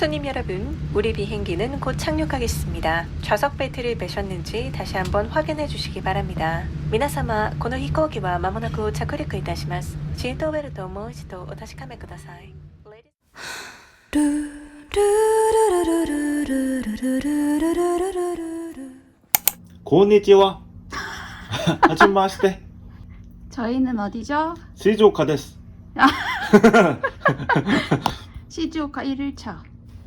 손님 여러분, 우리 비행기는 곧 착륙하겠습니다. 좌석 벨트를 매셨는지 다시 한번 확인해 주시기 바랍니다. 皆様、この飛行機は間もなく着陸いたします。シートベルトをもう一度お確かめください。こんにちは。はじめまして。 저희는 어디죠? 水岡です。 시즈오카 1일차.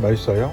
맛있어요?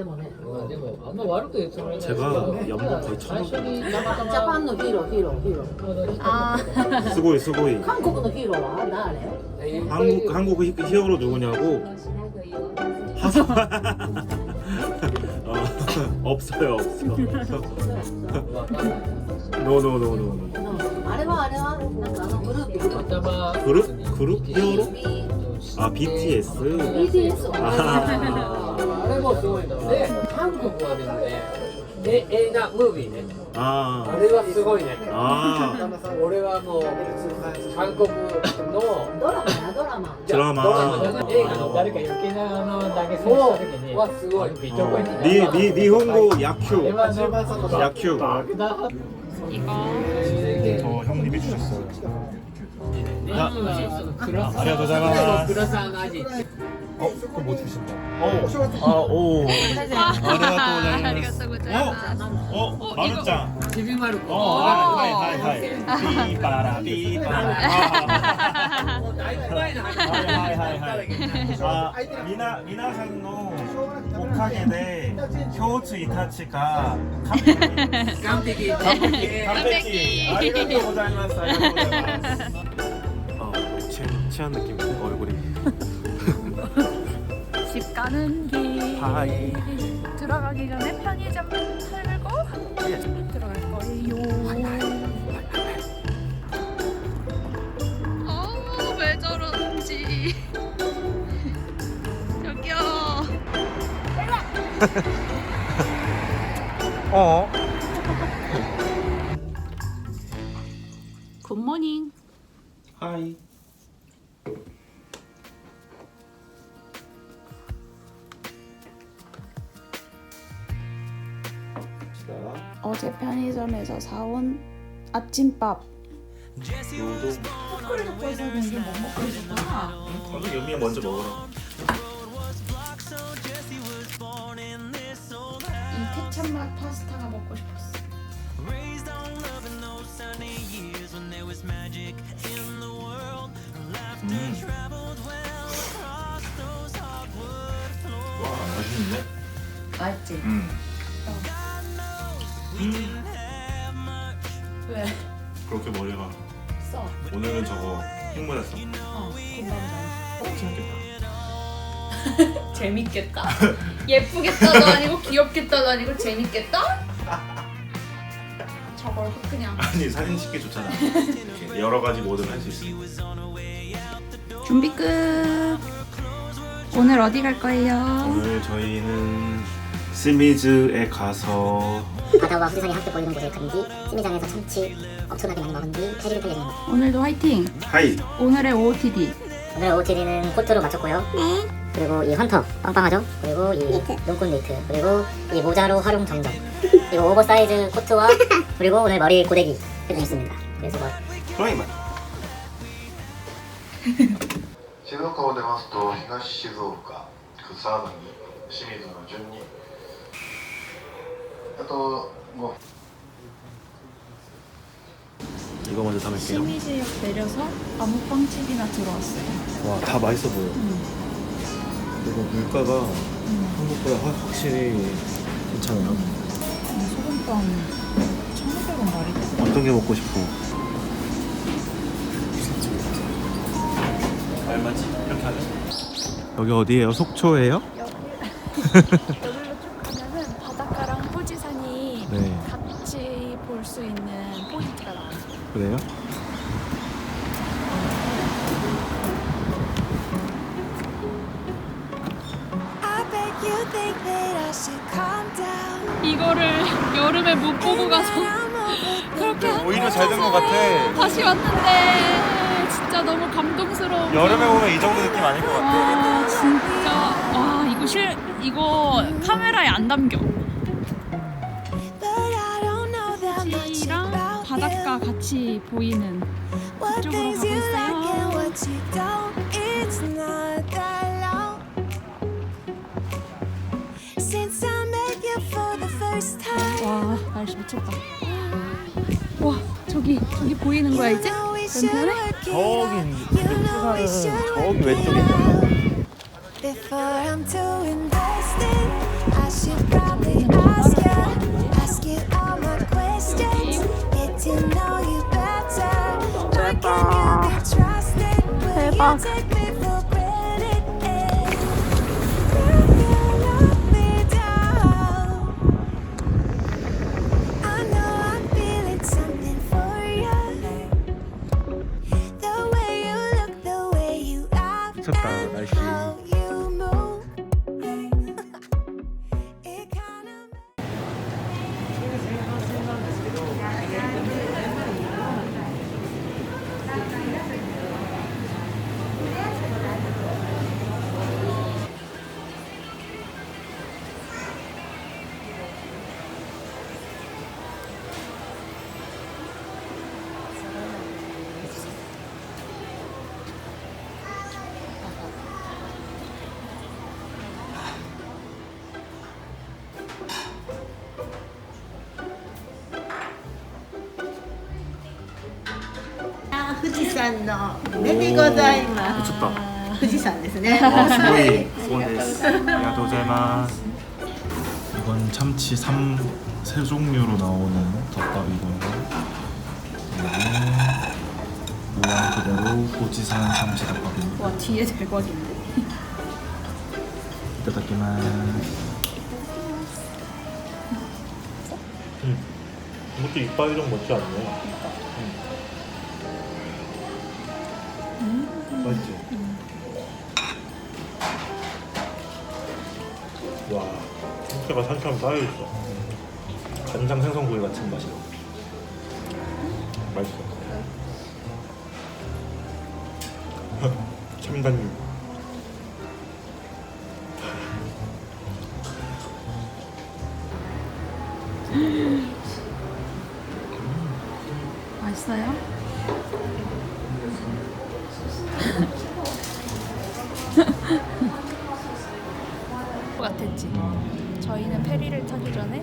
てもね。でも、あんま悪く言うつもりないですけど 제가 연봉 거의 最 천 初に生ジャパンのヒーロー、ヒーロー、ヒーロー。 아, 스고이 스고이. 韓国のヒーローは誰 한국 한국 히- 히어로 누구냐고? 하사. 어, 없어요 없어. 노노노노. あれはあれはなんかあのグループグループ。頭 그룹 그룹 히어로? 아 BTS. BTS は 아. あれもすごいので、韓国はでもね、え映画、ムービーね、あ 아. れはすごいね。 아. 俺はもう、韓国のドラマやドラマ。じゃあドラマドラマじゃない映画の誰か余計なあの投げ銭した時に、わ、すごい、ビットコイン 니, 니, 니혼고 야큐. 今の 야큐. 爆弾 저 형님이 주셨어요. 味だよね。あありがとうございます。黒沢の味。あ、こ持ってきちゃっ。お、お正月。あ、お。ありがとうございます。お、お、まるちゃん。ちびまる子。はいはいはい。ピーパラピーパラ。もうだいぶ前の話。はいはいはい。皆さんのおかげで胸椎たちが完璧。完璧。完璧。ありがとうございます。ありがとうございます。 취, 취한 느낌 얼굴이 집 가는 길. 하이 들어가기 전에 편의점 털고 들어갈 거예요. 어, 왜 저런지. 저기요. 어? 굿모닝. 하이 어제 편의점에서 사온 아침밥. 요도 방금 연미 먼저 먹어라 이 케찹 맛 파스타가 먹고 싶었어. 와 맛있는데? 맛있지? 음. 음. 왜? 그렇게 머리가 써. 오늘은 저거 흉물했어. 어, 금방 어, 재밌겠다. 재밌겠다. 예쁘겠다도 아니고 귀엽겠다도 아니고 재밌겠다? 저걸 그냥 아니 사진 찍기 좋잖아. 이렇게 여러 가지 모드를 할수 있으니까. 준비 끝. 오늘 어디 갈 거예요? 오늘 저희는 시미즈에 가서 바다와 후지산이 함께 보이는 곳에 간 뒤 심리장에서 참치 엄청나게 많이 먹은 뒤 페리를 탈 예정입니다. 오늘도 화이팅. 하이. 오늘의 OOTD. 오늘 OOTD는 코트로 마쳤고요. 그리고 이 헌터 빵빵하죠. 그리고 이 눈꽃 니트 그리고 이 모자로 활용 정정 그리고 오버사이즈 코트와 그리고 오늘 머리 고데기 해주셨습니다. 그래서 뭐 그러니까 静岡を出ますと東静岡草薙清水の順に 또뭐 이거 먼저 담을게요. 시미지역 내려서 아무빵집이나 들어왔어요. 와, 다 맛있어 보여. 음. 그리고 물가가 음. 한국보다 확실히 괜찮아요. 음. 소금빵 1,500원 말이 어떤 게 먹고 싶어? 얼마지? 이렇게 하죠. 여기 어디예요? 속초예요? 여기 잘 된 것 같아. 다시 왔는데 진짜 너무 감동스러워. 여름에 보면 이 정도 느낌 아닐 것 같아. 와 진짜 와 이거 실 이거 카메라에 안 담겨. 지랑 바닷가 같이 보이는 그쪽으로 가고 있어요. 와 날씨 미쳤다. 와 저기 저기 보이는 거야 이제? 왼편에? 저기 부산은 저기 왼쪽에 있는 Before I'm too invested, I should probably ask you, ask you all my questions, get to know you better. Why can you be trusted? Will you take me 富士山の目でございます。 미쳤다. 富士山ですね。 아, 스고이 스고데스. 야도제마스. 이건 참치 3, 세 종류로 나오는 덮밥이고요. 그리고 모양 그대로 고지산 참치 덮밥입니다. 와 뒤에 대박인데. 이따다키마스. 음, 이것도 이빨이 좀 멋지 않네. 음. 맛있지? 와, 참치가 산처럼 쌓여있어. 간장 생선구이 같은 맛이야. 맛있어. 첨단육. 타기 전에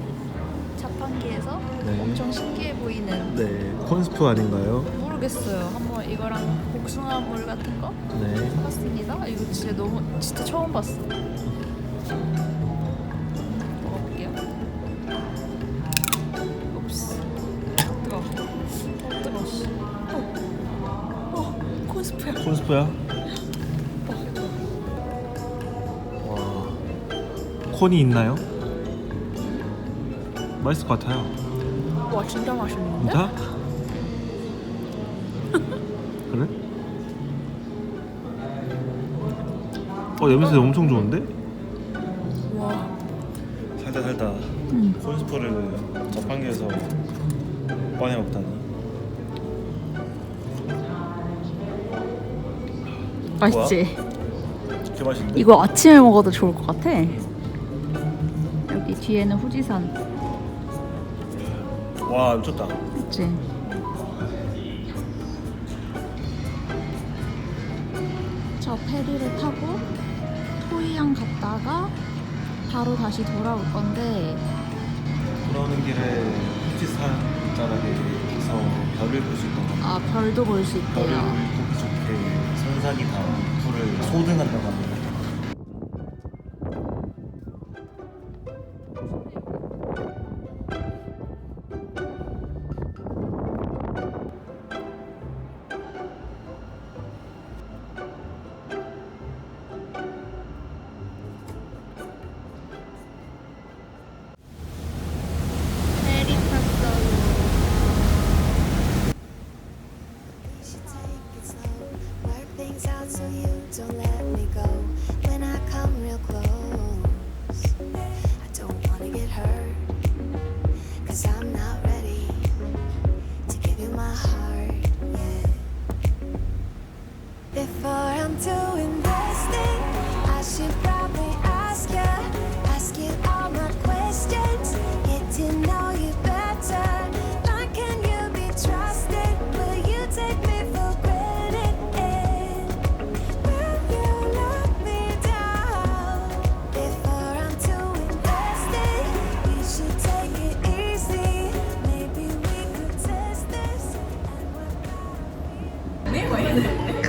자판기에서 네. 엄청 신기해 보이는 네, 콘스프 아닌가요? 모르겠어요. 한번 이거랑 복숭아 물 같은 거 네. 해봤습니다. 이거 진짜 너무 진짜 처음 봤어. 콘스프야? 어, 어, 어, 와, 콘이 있나요? 맛있을 것 같아요. 와 진짜 맛있는데? 진짜? 그래? 어 냄새 엄청 좋은데? 와 살다 살다 콘스프를 자판기에서 꺼내 먹다니. 맛있지? 개 맛있는데? 이거 아침에 먹어도 좋을 것 같아 여기 뒤에는 후지산 와 미쳤다. 그치? 저 페리를 타고 토이양 갔다가 바로 다시 돌아올 건데 돌아오는 길에 후지산 자락에서 별을 볼 수 있던 거. 아 별도 볼 수 별을 있대요 보기 좋게 선산이 다 불을 소등한다고 합니다.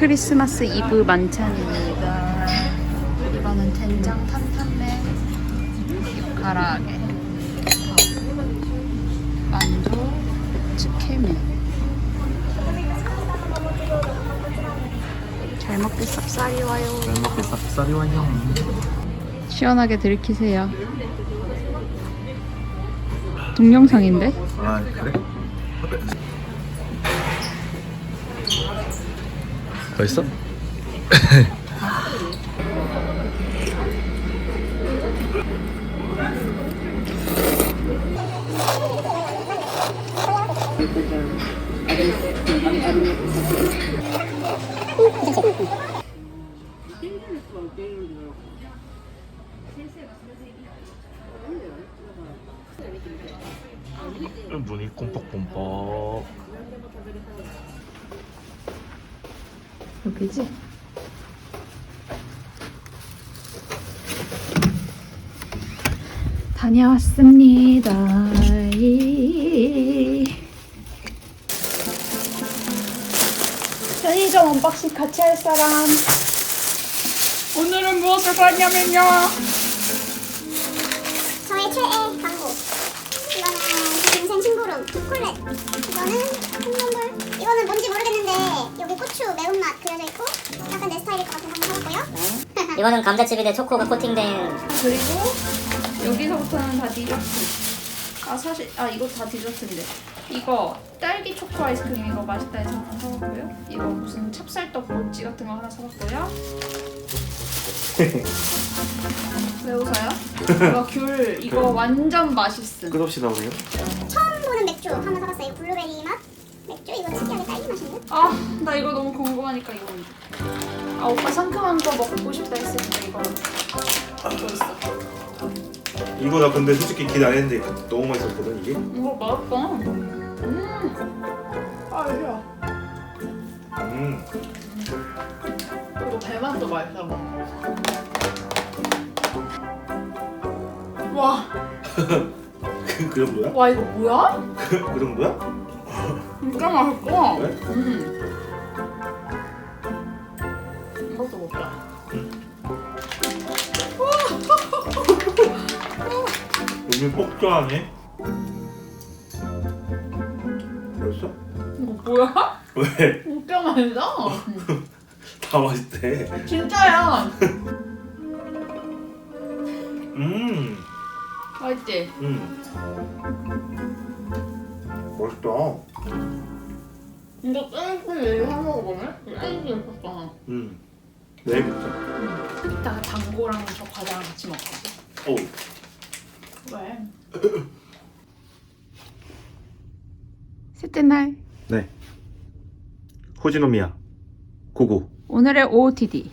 크리스마스 이브 만찬입니다. 이거는 된장 탄탄면 가라아게 만두 치케면 잘 먹게 쌉싸리 와요. 잘 먹게 쌉싸리 완형. 시원하게 들이키세요. 동영상인데? 아 그래? 맛있어? 눈이 꼼뻑꼼뻑. 여기지? 다녀왔습니다. 편의점 언박싱 같이 할 사람. 오늘은 무엇을 봤냐면요. 저의 최애 광고. 이거는 제 동생 친구룸 초콜릿. 이거는 콩나물. 이거는 뭔지 모르겠는데 여기 고추 매운맛 그려져 있고 약간 내 스타일일 것 같아서 한번 사봤고요. 이거는 감자칩인데 초코가 코팅된 그리고 여기서부터는 다 디저트. 아 사실 아 이거 다 디저트인데 이거 딸기 초코 아이스크림 이거 맛있다 해서 하나 사봤고요. 이거 무슨 찹쌀떡 모찌 같은 거 하나 사봤고요. 왜 웃어요? 이거 귤 이거 완전 맛있음. 끝없이 나오네요. 처음 보는 맥주 하나 사봤어요. 이거 블루베리 맛 아 나 이거 너무 궁금하니까 이거 먼저. 아 오빠 상큼한 거 먹고 싶다 했으니까 이거 이거 있어. 이거 나 근데 솔직히 기대 안 했는데 너무 맛있었거든 이게. 이거 맛있다. 음. 아 이거. 음. 그리고 배만도 맛있어 먹어. 와, 그, 그 정도야? 와 이거 뭐야? 그 정도야? 진짜 맛있어. 왜? 음. 이것도 먹자. 폭주하네. 벌써? 이거 뭐야? 왜? 진짜 맛있어. 다 맛있대. 진짜야. 음, 맛있지? 음. 맛있다. 땡글 내일 사 먹어보네? 땡글 예뻤잖아. 음. 내일 먹자. 이따가 당고랑 저 과자랑 같이 먹어. 오. 왜? 셋째 날 네. 호지노미야. 고고. 오늘의 OOTD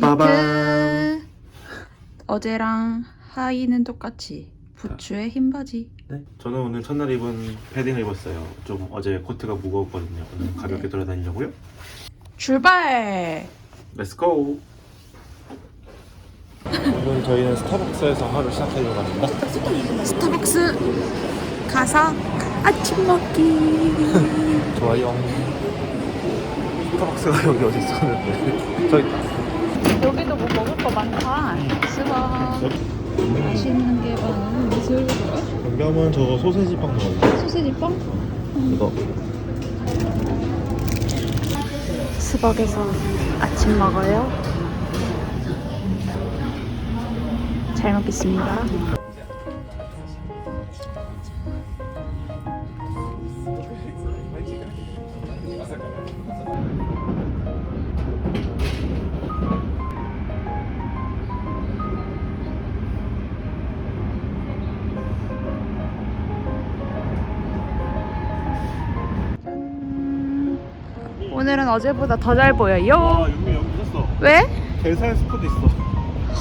빠밤. 니트 어제랑 하의는 똑같이 부츠에 흰 바지 네. 저는 오늘 첫날 입은 패딩을 입었어요. 좀 어제 코트가 무거웠거든요. 오늘 가볍게 돌아다니려고요. 출발! 렛츠고. 오늘 저희는 스타벅스에서 하루 시작하려고 합니다. 스타벅스 가서 아침 먹기 좋아요. 스타벅스가 여기 어디 있었는데. 저기 있다. 여기도 뭐 먹을 거 많다 스벅 맛있는 게 많은 미술 경감은 저거 소세지 빵 먹어요. 소세지 빵? 이거. 스벅에서 아침 먹어요 잘 먹겠습니다 오늘은 어제보다 더 잘 보여요 아, 여기 여기 있었어. 왜? 게살 스프도 있어.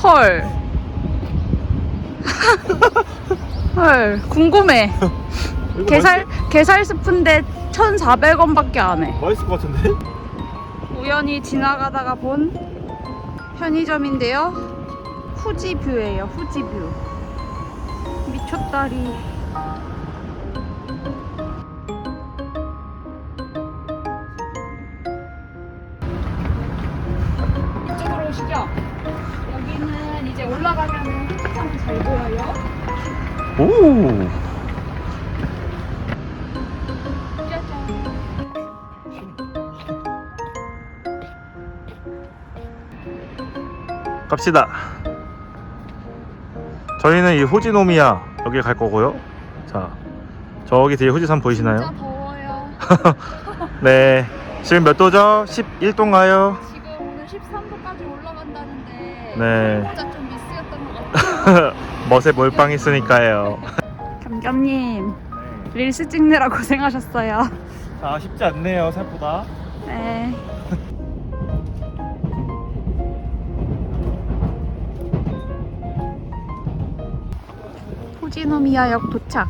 헐. 헐, 궁금해. 이거 게살, 게살 스프인데 1,400원밖에 안 해. 맛있을 것 같은데? 우연히 지나가다가 본 편의점인데요. 후지뷰예요, 후지뷰. 미쳤다리. 오. 갑시다. 저희는 이 호지노미야 여기 갈 거고요. 자, 저기 뒤에 후지산 보이시나요? 진짜 더워요. 네. 지금 몇 도죠? 11도인가요? 지금 오늘 13도까지 올라간다는데 네. 진짜 좀 미스였던 것 같아요. 멋에 몰빵 있으니까요. 겸겸님 릴스 찍느라 고생하셨어요. 자, 쉽지 않네요, 생각보다. 네. 후지노미야역 도착.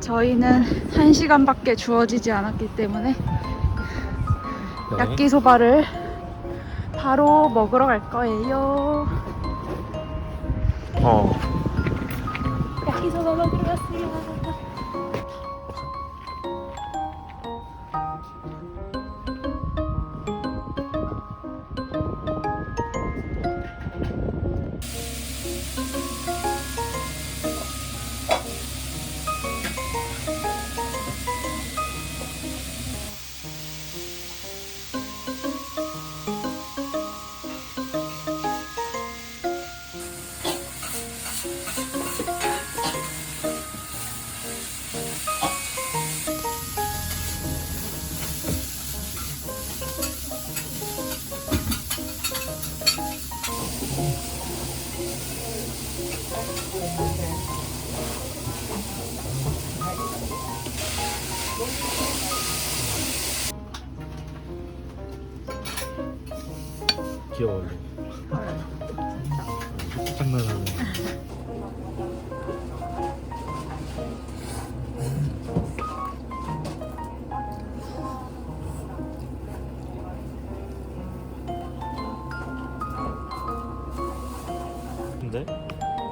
저희는 1시간밖에 주어지지 않았기 때문에 야끼소바를 바로 먹으러 갈 거예요. 어. 야끼소바 먹으러 갔어요.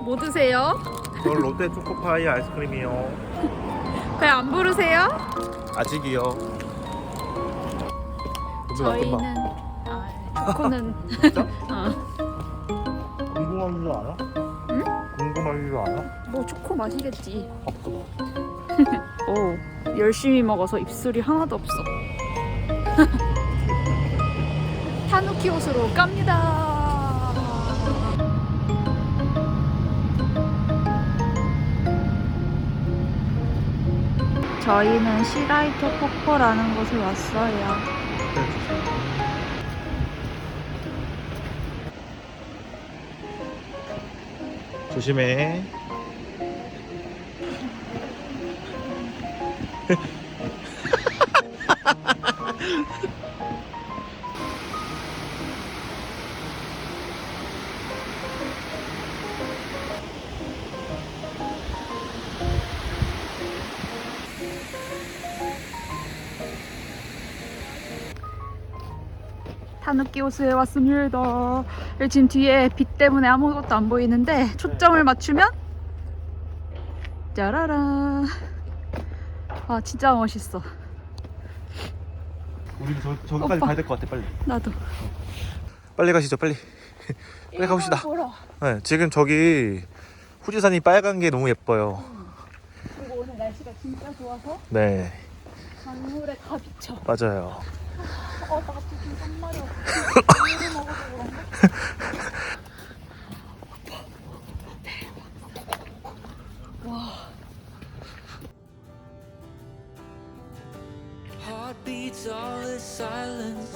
뭐 드세요? 저 롯데 초코파이 아이스크림이요. 배 안 부르세요? 아직이요. 저희는 아, 초코는 어. 궁금한 줄 알아? 응? 궁금한 줄 알아? 뭐 초코 맛이겠지. 오 열심히 먹어서 입술이 하나도 없어. 타누키 옷으로 갑니다. 저희는 시라이토 폭포라는 곳에 왔어요. 조심해. 타누키 호수에 왔습니다. 지금 뒤에 빛 때문에 아무것도 안 보이는데 초점을 맞추면 짜라란. 아 진짜 멋있어. 우리 저 저기까지 오빠. 가야 될 것 같아 빨리. 나도. 빨리 가시죠 빨리. 빨리 가봅시다. 네, 지금 저기 후지산이 빨간 게 너무 예뻐요. 그리고 오늘 날씨가 진짜 좋아서 네, 강물에 다 비쳐. 맞아요. 어, 나 지금 땀말이 없어. 우유를 먹어서 그런가? Heartbeats all this silence.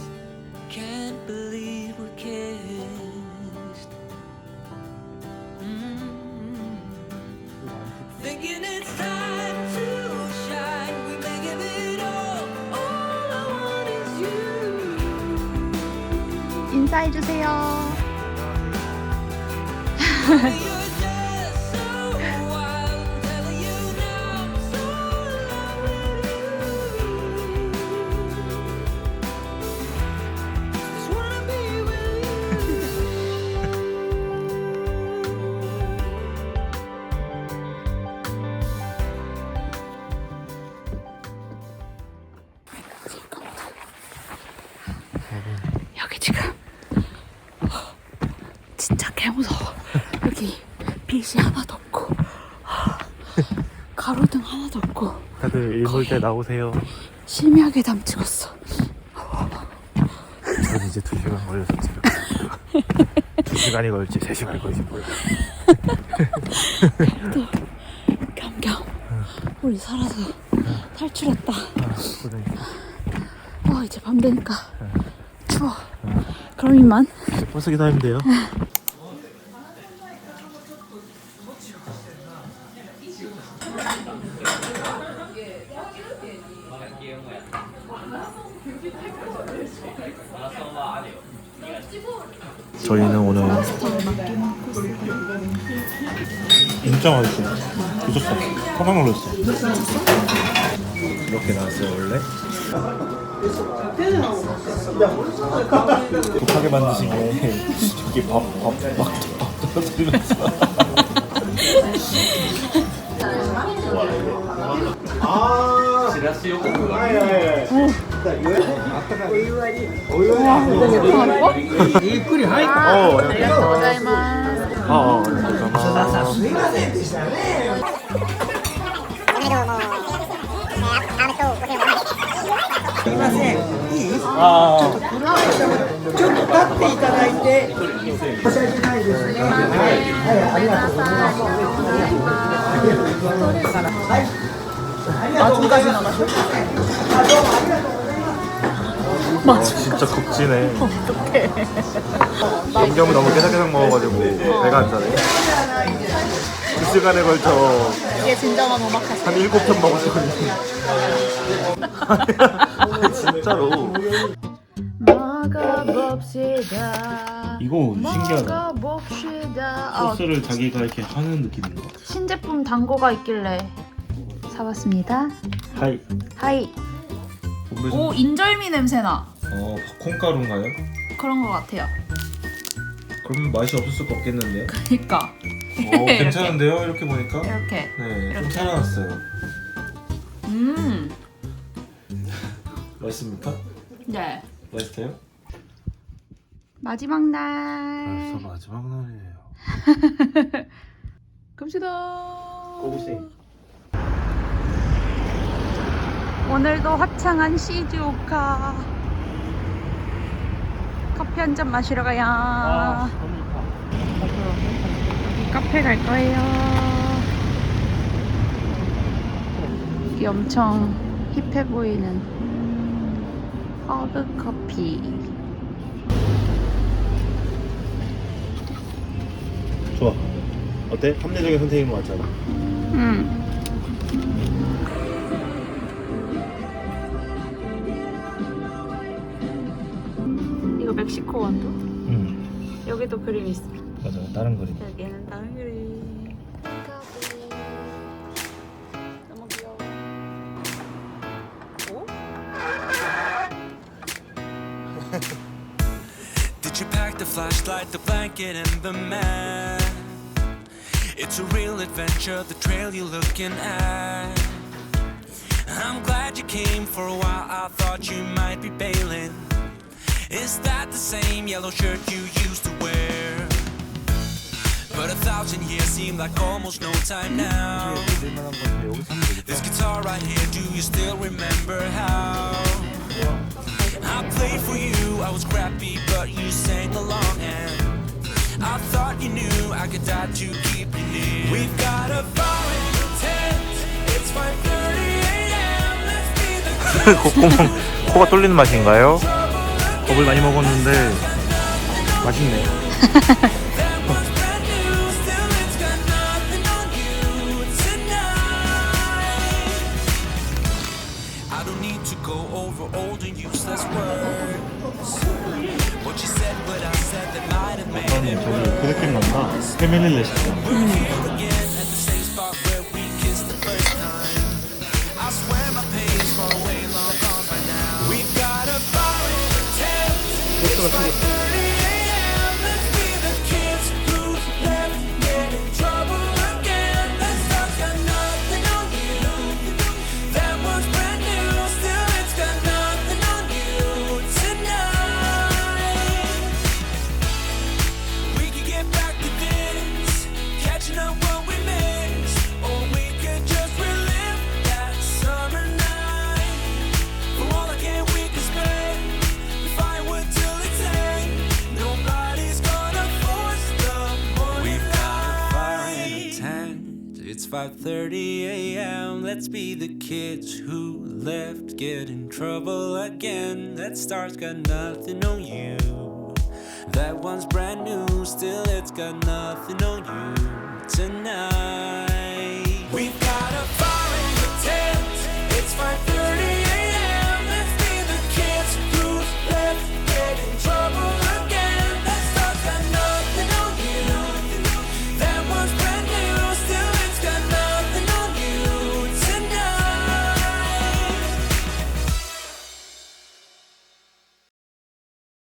주세요. 일몰 때 나오세요. 심하게 담 찍었어. 전 이제 두 시간 걸려서 지금. 두 시간이 걸지 세 시간이 걸지 몰라. 겸겸 우리 살아서 탈출했다. 와 이제 밤 되니까 추워. 그럼 이만. 버스 기다리면 돼요. 저희는 오늘 진짜 맛있어. 미쳤어. 깜짝 놀랐어. 이렇게 나왔어요 원래. 급하게 만드신 게 이게 밥밥막 떨어뜨리면서. ああチラシはいはいいおりおゆっくりはいありがとうございますあありがとうございますすみませんでしたねすみません、いい？あちょっとちょっと立っていただいて、申し訳ないですね。はい、はい、ありがとうございます。はい。 마중까지 남았어. 마중. 진짜 겁진해. 어떡해. 영겸이 너무 깨작깨작 먹어가지고 배가 안 차네. 그 시간에 걸쳐 이게 진정한 오마카세. 한 일곱 편 먹었거든요. 아니, 진짜로. 먹어봅시다. 이거 신기하다. 먹어봅시다. 아, 소스를 자기가 이렇게 하는 느낌인 것 같아. 신제품 단거가 있길래 사봤습니다. 하이. 하이. 무슨- 오 인절미 냄새나. 어, 콩가루인가요? 그런 것 같아요. 그러면 맛이 없을 수가 없겠는데요? 그니까 어, 괜찮은데요? 이렇게 보니까? 이렇게. 네, 좀 이렇게. 살아났어요. 음. 맛있습니까? 네. 맛있어요? 마지막 날. 벌써 마지막 날이에요. 갑시다. 고고씨. 오늘도 화창한 시즈오카. 커피 한 잔 마시러 가요. 아. 여기 카페 갈 거예요. 여기 엄청 힙해 보이는 허브 커피. 좋아. 어때? 합리적인 선택인 것 같잖아. 음. 멕시코 원두? 응. 여기도 그림 있어. 맞아. 다른 그림. 여기는 다른 그림. 너무 귀여워. 오? Did you pack the flashlight, the blanket, and the map? It's a real adventure, the trail you're looking at. I'm glad you came for a while, I thought you might be bailing. Is that the same yellow shirt you used to wear? But a thousand years seem like almost no time now. This guitar right here, do you still remember how? I played for you, I was crappy, but you sang along and I thought you knew I could die to keep you near. We've got a bar in the tent, it's 5.30 a.m. Let's be the 콧구멍 코가 뚫리는 맛인가요? 겁을 많이 먹었는데 맛있네. It 저기 그 느낌 난다. 패밀리 레시피. চলে 5:30 a.m. Let's be the kids who left, get in trouble again. That star's got nothing on you. That one's brand new, still it's got nothing on you.